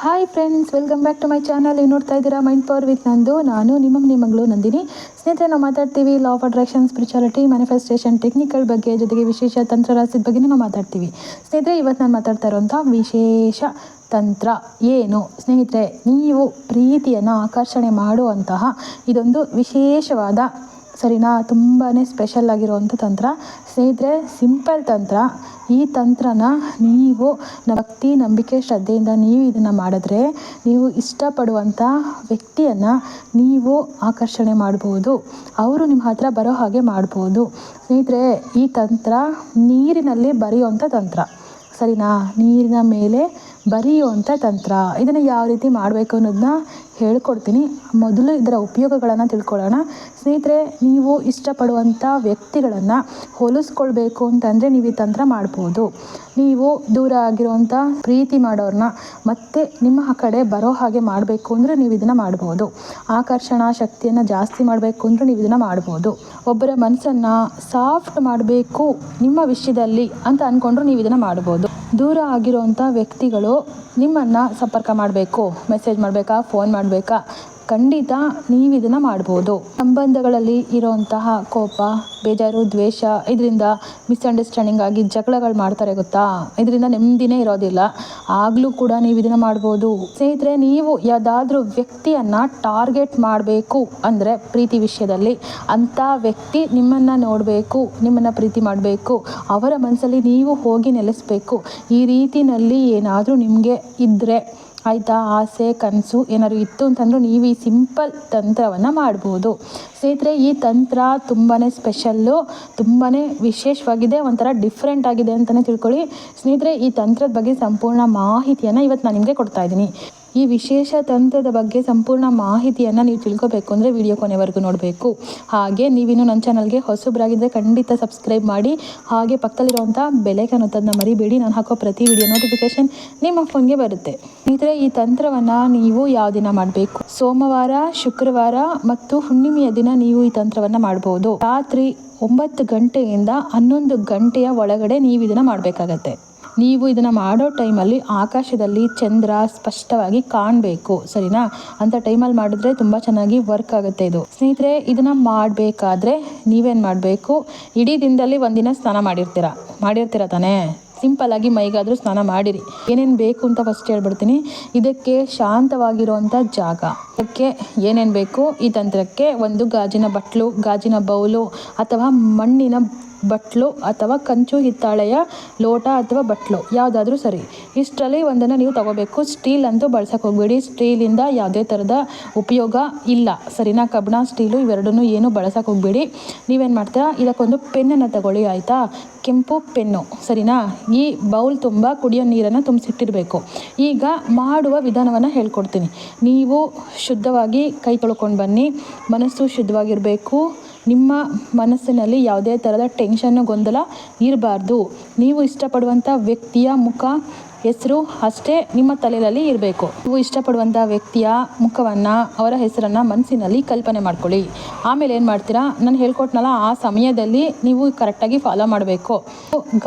Hi friends welcome back to my channel ನೀವು ನೋಡ್ತಾ ಇದ್ದೀರಾ ಮೈಂಡ್ ಪವರ್ ವಿತ್ ನಂದು. ನಾನು ನಿಮ್ಮ ನಿಮ್ಮಗಳು ನಂದಿನಿ. ಸ್ನೇಹಿತರೆ, ನಾವು ಮಾತಾಡ್ತೀವಿ law of attraction spirituality manifestation technical ಬಗ್ಗೆ, ಜೊತೆಗೆ ವಿಶೇಷ ತಂತ್ರ ರಹಸ್ಯದ ಬಗ್ಗೆ ನಾವು ಮಾತಾಡ್ತೀವಿ. ಸ್ನೇಹಿತರೆ, ಇವತ್ತು ನಾನು ಮಾತಾಡ್ತಾ ಇರೋಂಥ ವಿಶೇಷ ತಂತ್ರ ಏನು? ಸ್ನೇಹಿತರೆ, ನೀವು ಪ್ರೀತಿಯನ್ನು ಆಕರ್ಷಣೆ ಮಾಡುವಂತಹ ಇದೊಂದು ವಿಶೇಷವಾದ ಸರಿನಾ? ತುಂಬಾ ಸ್ಪೆಷಲ್ ಆಗಿರುವಂಥ ತಂತ್ರ. ಸ್ನೇಹಿತರೆ ಸಿಂಪಲ್ ತಂತ್ರ. ಈ ತಂತ್ರನ ನೀವು ಭಕ್ತಿ, ನಂಬಿಕೆ, ಶ್ರದ್ಧೆಯಿಂದ ನೀವು ಇದನ್ನು ಮಾಡಿದ್ರೆ ನೀವು ಇಷ್ಟಪಡುವಂಥ ವ್ಯಕ್ತಿಯನ್ನು ನೀವು ಆಕರ್ಷಣೆ ಮಾಡ್ಬೋದು. ಅವರು ನಿಮ್ಮ ಹತ್ರ ಬರೋ ಹಾಗೆ ಮಾಡ್ಬೋದು. ಸ್ನೇಹಿತರೆ, ಈ ತಂತ್ರ ನೀರಿನಲ್ಲಿ ಬರೆಯುವಂಥ ತಂತ್ರ. ಸರಿನಾ? ನೀರಿನ ಮೇಲೆ ಬರೆಯುವಂಥ ತಂತ್ರ. ಇದನ್ನು ಯಾವ ರೀತಿ ಮಾಡಬೇಕು ಅನ್ನೋದನ್ನ ಹೇಳ್ಕೊಡ್ತೀನಿ. ಮೊದಲು ಇದರ ಉಪಯೋಗಗಳನ್ನು ತಿಳ್ಕೊಳ್ಳೋಣ. ಸ್ನೇಹಿತರೆ, ನೀವು ಇಷ್ಟಪಡುವಂಥ ವ್ಯಕ್ತಿಗಳನ್ನು ಹೋಲಿಸ್ಕೊಳ್ಬೇಕು ಅಂತಂದರೆ ನೀವು ಈ ತಂತ್ರ ಮಾಡ್ಬೋದು. ನೀವು ದೂರ ಆಗಿರುವಂಥ ಪ್ರೀತಿ ಮಾಡೋರನ್ನ ಮತ್ತೆ ನಿಮ್ಮ ಕಡೆ ಬರೋ ಹಾಗೆ ಮಾಡಬೇಕು ಅಂದರೆ ನೀವು ಇದನ್ನು ಮಾಡ್ಬೋದು. ಆಕರ್ಷಣಾ ಶಕ್ತಿಯನ್ನು ಜಾಸ್ತಿ ಮಾಡಬೇಕು ಅಂದರೆ ನೀವು ಇದನ್ನು ಮಾಡ್ಬೋದು. ಒಬ್ಬರ ಮನಸ್ಸನ್ನು ಸಾಫ್ಟ್ ಮಾಡಬೇಕು ನಿಮ್ಮ ವಿಷಯದಲ್ಲಿ ಅಂತ ಅಂದ್ಕೊಂಡ್ರು ನೀವು ಇದನ್ನು ಮಾಡ್ಬೋದು. ದೂರ ಆಗಿರೋಂಥ ವ್ಯಕ್ತಿಗಳು ನಿಮ್ಮನ್ನು ಸಂಪರ್ಕ ಮಾಡಬೇಕು. ಮೆಸೇಜ್ ಮಾಡಬೇಕಾ? ಫೋನ್ ಮಾಡಬೇಕಾ? ಖಂಡಿತ ನೀವು ಇದನ್ನು ಮಾಡ್ಬೋದು. ಸಂಬಂಧಗಳಲ್ಲಿ ಇರೋಂತಹ ಕೋಪ, ಬೇಜಾರು, ದ್ವೇಷ ಇದರಿಂದ ಮಿಸ್ಅಂಡರ್ಸ್ಟ್ಯಾಂಡಿಂಗ್ ಆಗಿ ಜಗಳಗಳು ಮಾಡ್ತಾರೆ ಗೊತ್ತಾ? ಇದರಿಂದ ನೆಮ್ಮದಿನೇ ಇರೋದಿಲ್ಲ. ಆಗಲೂ ಕೂಡ ನೀವು ಇದನ್ನು ಮಾಡ್ಬೋದು. ಸ್ನೇಹಿತರೆ, ನೀವು ಯಾವುದಾದ್ರೂ ವ್ಯಕ್ತಿಯನ್ನು ಟಾರ್ಗೆಟ್ ಮಾಡಬೇಕು ಅಂದರೆ ಪ್ರೀತಿ ವಿಷಯದಲ್ಲಿ ಅಂಥ ವ್ಯಕ್ತಿ ನಿಮ್ಮನ್ನು ನೋಡಬೇಕು, ನಿಮ್ಮನ್ನು ಪ್ರೀತಿ ಮಾಡಬೇಕು, ಅವರ ಮನಸ್ಸಲ್ಲಿ ನೀವು ಹೋಗಿ ನೆಲೆಸಬೇಕು. ಈ ರೀತಿನಲ್ಲಿ ಏನಾದರೂ ನಿಮಗೆ ಇದ್ದರೆ ಆಯಿತಾ? ಆಸೆ, ಕನಸು ಏನಾದ್ರು ಇತ್ತು ಅಂತಂದ್ರೂ ನೀವು ಈ ಸಿಂಪಲ್ ತಂತ್ರವನ್ನು ಮಾಡ್ಬೋದು. ಸ್ನೇಹಿತರೆ, ಈ ತಂತ್ರ ತುಂಬಾ ಸ್ಪೆಷಲ್ಲು ತುಂಬಾ ವಿಶೇಷವಾಗಿದೆ, ಒಂಥರ ಡಿಫ್ರೆಂಟ್ ಆಗಿದೆ ಅಂತಲೇ ತಿಳ್ಕೊಳ್ಳಿ. ಸ್ನೇಹಿತರೆ, ಈ ತಂತ್ರದ ಬಗ್ಗೆ ಸಂಪೂರ್ಣ ಮಾಹಿತಿಯನ್ನು ಇವತ್ತು ನಾನು ನಿಮಗೆ ಕೊಡ್ತಾ ಇದ್ದೀನಿ. ಈ ವಿಶೇಷ ತಂತ್ರದ ಬಗ್ಗೆ ಸಂಪೂರ್ಣ ಮಾಹಿತಿಯನ್ನು ನೀವು ತಿಳ್ಕೊಬೇಕು ಅಂದರೆ ವಿಡಿಯೋ ಕೊನೆವರೆಗೂ ನೋಡಬೇಕು. ಹಾಗೆ ನೀವಿನ್ನು ನನ್ನ ಚಾನಲ್ಗೆ ಹೊಸಬ್ರಾಗಿದ್ದರೆ ಖಂಡಿತ ಸಬ್ಸ್ಕ್ರೈಬ್ ಮಾಡಿ. ಹಾಗೆ ಪಕ್ಕದಲ್ಲಿರುವಂಥ ಬೆಲೆಗೆ ಒತ್ತೋದನ್ನ ಮರಿಬೇಡಿ. ನಾನು ಹಾಕೋ ಪ್ರತಿ ವಿಡಿಯೋ ನೋಟಿಫಿಕೇಶನ್ ನಿಮ್ಮ ಫೋನ್ಗೆ ಬರುತ್ತೆ. ಸ್ನೇಹಿತರೆ ಈ ತಂತ್ರವನ್ನು ನೀವು ಯಾವ ದಿನ ಮಾಡಬೇಕು? ಸೋಮವಾರ, ಶುಕ್ರವಾರ ಮತ್ತು ಹುಣ್ಣಿಮೆಯ ದಿನ ನೀವು ಈ ತಂತ್ರವನ್ನು ಮಾಡಬಹುದು ರಾತ್ರಿ ಒಂಬತ್ತು ಗಂಟೆಯಿಂದ ಹನ್ನೊಂದು ಗಂಟೆಯ ಒಳಗಡೆ ನೀವು ಇದನ್ನು ಮಾಡಬೇಕಾಗತ್ತೆ. ನೀವು ಇದನ್ನು ಮಾಡೋ ಟೈಮಲ್ಲಿ ಆಕಾಶದಲ್ಲಿ ಚಂದ್ರ ಸ್ಪಷ್ಟವಾಗಿ ಕಾಣಬೇಕು, ಸರಿನಾ? ಅಂತ ಟೈಮಲ್ಲಿ ಮಾಡಿದ್ರೆ ತುಂಬ ಚೆನ್ನಾಗಿ ವರ್ಕ್ ಆಗುತ್ತೆ ಇದು. ಸ್ನೇಹಿತರೆ, ಇದನ್ನು ಮಾಡಬೇಕಾದ್ರೆ ನೀವೇನು ಮಾಡಬೇಕು? ಇಡೀ ದಿನದಲ್ಲಿ ಒಂದಿನ ಸ್ನಾನ ಮಾಡಿರ್ತೀರ? ಮಾಡಿರ್ತೀರ ತಾನೇ? ಸಿಂಪಲ್ ಆಗಿ ಮೈಗಾದರೂ ಸ್ನಾನ ಮಾಡಿರಿ. ಏನೇನು ಬೇಕು ಅಂತ ಫಸ್ಟ್ ಹೇಳ್ಬಿಡ್ತೀನಿ. ಇದಕ್ಕೆ ಶಾಂತವಾಗಿರುವಂಥ ಜಾಗ. ಅದಕ್ಕೆ ಏನೇನು ಬೇಕು? ಈ ತಂತ್ರಕ್ಕೆ ಒಂದು ಗಾಜಿನ ಬಟ್ಲು, ಗಾಜಿನ ಬೌಲು ಅಥವಾ ಮಣ್ಣಿನ ಬಟ್ಲು ಅಥವಾ ಕಂಚು ಹಿತ್ತಾಳೆಯ ಲೋಟ ಅಥವಾ ಬಟ್ಲು, ಯಾವುದಾದ್ರೂ ಸರಿ. ಇಷ್ಟರಲ್ಲಿ ಒಂದನ್ನು ನೀವು ತಗೋಬೇಕು. ಸ್ಟೀಲ್ ಅಂತೂ ಬಳಸಕ್ಕೆ ಹೋಗಬೇಡಿ. ಸ್ಟೀಲಿಂದ ಯಾವುದೇ ಥರದ ಉಪಯೋಗ ಇಲ್ಲ. ಸರಿನಾ ಕಬ್ಬಣ, ಸ್ಟೀಲು ಇವೆರಡನ್ನೂ ಏನು ಬಳಸಕ್ಕೆ ಹೋಗಬೇಡಿ. ನೀವೇನು ಮಾಡ್ತೀರಾ? ಇದಕ್ಕೊಂದು ಪೆನ್ನನ್ನು ತಗೊಳ್ಳಿ, ಆಯಿತಾ? ಕೆಂಪು ಪೆನ್ನು, ಸರಿನಾ? ಈ ಬೌಲ್ ತುಂಬ ಕುಡಿಯೋ ನೀರನ್ನು ತುಂಬಿಸಿಟ್ಟಿರಬೇಕು. ಈಗ ಮಾಡುವ ವಿಧಾನವನ್ನು ಹೇಳ್ಕೊಡ್ತೀನಿ. ನೀವು ಶುದ್ಧವಾಗಿ ಕೈ ತೊಳ್ಕೊಂಡು ಬನ್ನಿ. ಮನಸ್ಸು ಶುದ್ಧವಾಗಿರಬೇಕು. ನಿಮ್ಮ ಮನಸ್ಸಿನಲ್ಲಿ ಯಾವುದೇ ಥರದ ಟೆನ್ಷನ್ನು ಗೊಂದಲ ಇರಬಾರ್ದು. ನೀವು ಇಷ್ಟಪಡುವಂಥ ವ್ಯಕ್ತಿಯ ಮುಖ, ಹೆಸರು ಅಷ್ಟೇ ನಿಮ್ಮ ತಲೆಯಲ್ಲಿ ಇರಬೇಕು. ನೀವು ಇಷ್ಟಪಡುವಂಥ ವ್ಯಕ್ತಿಯ ಮುಖವನ್ನು, ಅವರ ಹೆಸರನ್ನು ಮನಸ್ಸಿನಲ್ಲಿ ಕಲ್ಪನೆ ಮಾಡ್ಕೊಳ್ಳಿ. ಆಮೇಲೆ ಏನು ಮಾಡ್ತೀರಾ? ನಾನು ಹೇಳ್ಕೊಟ್ನಲ್ಲ, ಆ ಸಮಯದಲ್ಲಿ ನೀವು ಕರೆಕ್ಟಾಗಿ ಫಾಲೋ ಮಾಡಬೇಕು.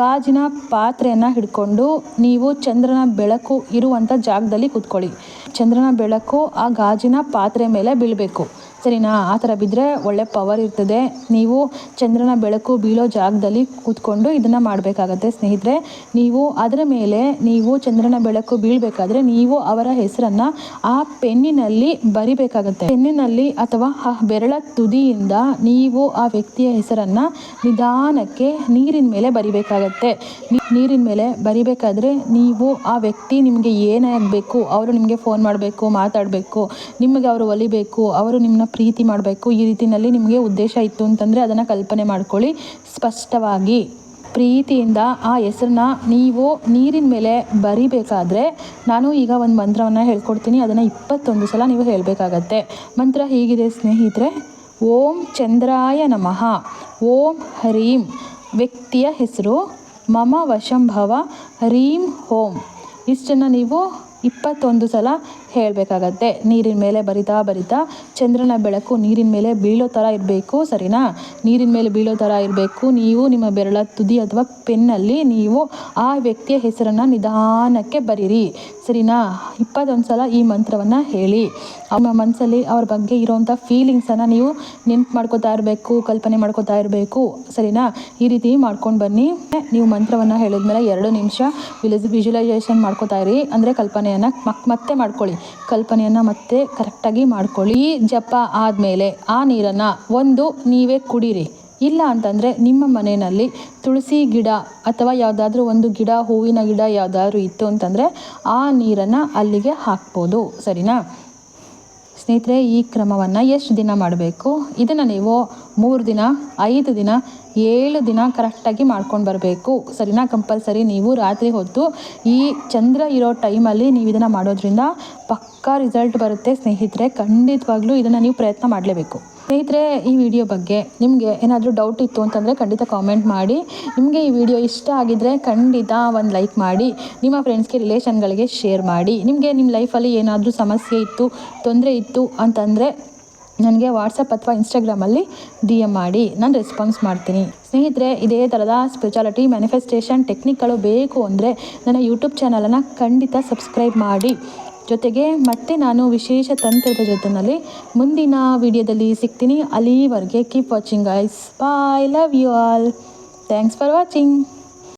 ಗಾಜಿನ ಪಾತ್ರೆಯನ್ನು ಹಿಡ್ಕೊಂಡು ನೀವು ಚಂದ್ರನ ಬೆಳಕು ಇರುವಂಥ ಜಾಗದಲ್ಲಿ ಕೂತ್ಕೊಳ್ಳಿ. ಚಂದ್ರನ ಬೆಳಕು ಆ ಗಾಜಿನ ಪಾತ್ರೆ ಮೇಲೆ ಬೀಳಬೇಕು. ಸರಿನಾ? ಆ ಥರ ಬಿದ್ದರೆ ಒಳ್ಳೆ ಪವರ್ ಇರ್ತದೆ. ನೀವು ಚಂದ್ರನ ಬೆಳಕು ಬೀಳೋ ಜಾಗದಲ್ಲಿ ಕೂತ್ಕೊಂಡು ಇದನ್ನು ಮಾಡಬೇಕಾಗತ್ತೆ ಸ್ನೇಹಿತರೆ. ನೀವು ಅದರ ಮೇಲೆ ನೀವು ಚಂದ್ರನ ಬೆಳಕು ಬೀಳಬೇಕಾದ್ರೆ ನೀವು ಅವರ ಹೆಸರನ್ನು ಆ ಪೆನ್ನಿನಲ್ಲಿ ಬರಿಬೇಕಾಗತ್ತೆ. ಪೆನ್ನಿನಲ್ಲಿ ಅಥವಾ ಆ ಬೆರಳ ತುದಿಯಿಂದ ನೀವು ಆ ವ್ಯಕ್ತಿಯ ಹೆಸರನ್ನು ನಿಧಾನಕ್ಕೆ ನೀರಿನ ಮೇಲೆ ಬರಿಬೇಕಾಗತ್ತೆ. ನೀರಿನ ಮೇಲೆ ಬರಿಬೇಕಾದ್ರೆ ನೀವು ಆ ವ್ಯಕ್ತಿ ನಿಮಗೆ ಏನಾಗಬೇಕು? ಅವರು ನಿಮಗೆ ಫೋನ್ ಮಾಡಬೇಕು, ಮಾತಾಡಬೇಕು, ನಿಮಗೆ ಅವರು ಒಲಿಬೇಕು, ಅವರು ನಿಮ್ಮನ್ನ ಪ್ರೀತಿ ಮಾಡಬೇಕು. ಈ ರೀತಿಯಲ್ಲಿ ನಿಮಗೆ ಉದ್ದೇಶ ಇತ್ತು ಅಂತಂದರೆ ಅದನ್ನು ಕಲ್ಪನೆ ಮಾಡ್ಕೊಳ್ಳಿ. ಸ್ಪಷ್ಟವಾಗಿ ಪ್ರೀತಿಯಿಂದ ಆ ಹೆಸರನ್ನ ನೀವು ನೀರಿನ ಮೇಲೆ ಬರಿಬೇಕಾದ್ರೆ ನಾನು ಈಗ ಒಂದು ಮಂತ್ರವನ್ನು ಹೇಳ್ಕೊಡ್ತೀನಿ. ಅದನ್ನು ಇಪ್ಪತ್ತೊಂದು ಸಲ ನೀವು ಹೇಳಬೇಕಾಗತ್ತೆ. ಮಂತ್ರ ಹೀಗಿದೆ ಸ್ನೇಹಿತರೆ? ಓಂ ಚಂದ್ರಾಯ ನಮಃ. ಓಂ ಹರೀಂ. ವ್ಯಕ್ತಿಯ ಹೆಸರು ಮಮ ವಶಂಭವ ಹರೀಂ ಹೋಂ. ಇಷ್ಟನ್ನು ನೀವು ಇಪ್ಪತ್ತೊಂದು ಸಲ ಹೇಳಬೇಕಾಗತ್ತೆ. ನೀರಿನ ಮೇಲೆ ಬರಿತಾ ಬರಿತಾ ಚಂದ್ರನ ಬೆಳಕು ನೀರಿನ ಮೇಲೆ ಬೀಳೋ ಥರ ಇರಬೇಕು, ಸರಿನಾ? ನೀರಿನ ಮೇಲೆ ಬೀಳೋ ಥರ ಇರಬೇಕು. ನೀವು ನಿಮ್ಮ ಬೆರಳ ತುದಿ ಅಥವಾ ಪೆನ್ನಲ್ಲಿ ನೀವು ಆ ವ್ಯಕ್ತಿಯ ಹೆಸರನ್ನು ನಿಧಾನಕ್ಕೆ ಬರೀರಿ. ಸರಿನಾ? ಇಪ್ಪತ್ತೊಂದು ಸಲ ಈ ಮಂತ್ರವನ್ನು ಹೇಳಿ. ನಿಮ್ಮ ಮನಸ್ಸಲ್ಲಿ ಅವ್ರ ಬಗ್ಗೆ ಇರೋವಂಥ ಫೀಲಿಂಗ್ಸನ್ನು ನೀವು ನೆನ್ಪು ಮಾಡ್ಕೋತಾ ಇರಬೇಕು, ಕಲ್ಪನೆ ಮಾಡ್ಕೋತಾ ಇರಬೇಕು. ಸರಿನಾ? ಈ ರೀತಿ ಮಾಡ್ಕೊಂಡು ಬನ್ನಿ. ನೀವು ಮಂತ್ರವನ್ನು ಹೇಳಿದ್ಮೇಲೆ ಎರಡು ನಿಮಿಷ ವಿಲಿಸ್ ವಿಜುವಲೈಸೇಷನ್ ಮಾಡ್ಕೋತಾ ಇರಿ. ಅಂದರೆ ಕಲ್ಪನೆಯನ್ನು ಮಕ್ ಮತ್ತೆ ಮಾಡ್ಕೊಳ್ಳಿ. ಕಲ್ಪನೆಯನ್ನು ಮತ್ತೆ ಕರೆಕ್ಟಾಗಿ ಮಾಡ್ಕೊಳ್ಳಿ. ಈ ಜಪ ಆದಮೇಲೆ ಆ ನೀರನ್ನು ಒಂದು ನೀವೇ ಕುಡೀರಿ. ಇಲ್ಲ ಅಂತಂದರೆ ನಿಮ್ಮ ಮನೆಯಲ್ಲಿ ತುಳಸಿ ಗಿಡ ಅಥವಾ ಯಾವುದಾದ್ರೂ ಒಂದು ಗಿಡ, ಹೂವಿನ ಗಿಡ ಯಾವುದಾದ್ರೂ ಇತ್ತು ಅಂತಂದರೆ ಆ ನೀರನ್ನು ಅಲ್ಲಿಗೆ ಹಾಕ್ಬೋದು. ಸರಿನಾ? ಸ್ನೇಹಿತರೆ, ಈ ಕ್ರಮವನ್ನು ಎಷ್ಟು ದಿನ ಮಾಡಬೇಕು? ಇದನ್ನು ನೀವು ಮೂರು ದಿನ, ಐದು ದಿನ, ಏಳು ದಿನ ಕರೆಕ್ಟಾಗಿ ಮಾಡ್ಕೊಂಡು ಬರಬೇಕು. ಸರಿನಾ? ಕಂಪಲ್ಸರಿ ನೀವು ರಾತ್ರಿ ಹೊತ್ತು ಈ ಚಂದ್ರ ಇರೋ ಟೈಮಲ್ಲಿ ನೀವು ಇದನ್ನು ಮಾಡೋದ್ರಿಂದ ಪಕ್ಕಾ ರಿಸಲ್ಟ್ ಬರುತ್ತೆ ಸ್ನೇಹಿತರೆ. ಖಂಡಿತವಾಗ್ಲೂ ಇದನ್ನು ನೀವು ಪ್ರಯತ್ನ ಮಾಡಲೇಬೇಕು. ಸ್ನೇಹಿತರೆ, ಈ ವಿಡಿಯೋ ಬಗ್ಗೆ ನಿಮಗೆ ಏನಾದರೂ ಡೌಟ್ ಇತ್ತು ಅಂತಂದರೆ ಖಂಡಿತ ಕಾಮೆಂಟ್ ಮಾಡಿ. ನಿಮಗೆ ಈ ವಿಡಿಯೋ ಇಷ್ಟ ಆಗಿದ್ದರೆ ಖಂಡಿತ ಒಂದು ಲೈಕ್ ಮಾಡಿ. ನಿಮ್ಮ ಫ್ರೆಂಡ್ಸ್ಗೆ ರಿಲೇಷನ್ಗಳಿಗೆ ಶೇರ್ ಮಾಡಿ. ನಿಮಗೆ ನಿಮ್ಮ ಲೈಫಲ್ಲಿ ಏನಾದರೂ ಸಮಸ್ಯೆ ಇತ್ತು, ತೊಂದರೆ ಇತ್ತು ಅಂತಂದರೆ ನನಗೆ ವಾಟ್ಸಪ್ ಅಥವಾ ಇನ್ಸ್ಟಾಗ್ರಾಮಲ್ಲಿ ಡಿ ಎಂ ಮಾಡಿ, ನಾನು ರೆಸ್ಪಾನ್ಸ್ ಮಾಡ್ತೀನಿ. ಸ್ನೇಹಿತರೆ, ಇದೇ ಥರದ ಸ್ಪೆಷಾಲಿಟಿ ಮ್ಯಾನಿಫೆಸ್ಟೇಷನ್ ಟೆಕ್ನಿಕ್ಗಳು ಬೇಕು ಅಂದರೆ ನನ್ನ ಯೂಟ್ಯೂಬ್ ಚಾನಲನ್ನು ಖಂಡಿತ ಸಬ್ಸ್ಕ್ರೈಬ್ ಮಾಡಿ. ಜೊತೆಗೆ ಮತ್ತೆ ನಾನು ವಿಶೇಷ ತಂತ್ರದ ಜೊತೆಯಲ್ಲಿ ಮುಂದಿನ ವಿಡಿಯೋದಲ್ಲಿ ಸಿಗ್ತೀನಿ. ಅಲ್ಲಿವರೆಗೆ keep watching ice bye love you all thanks for watching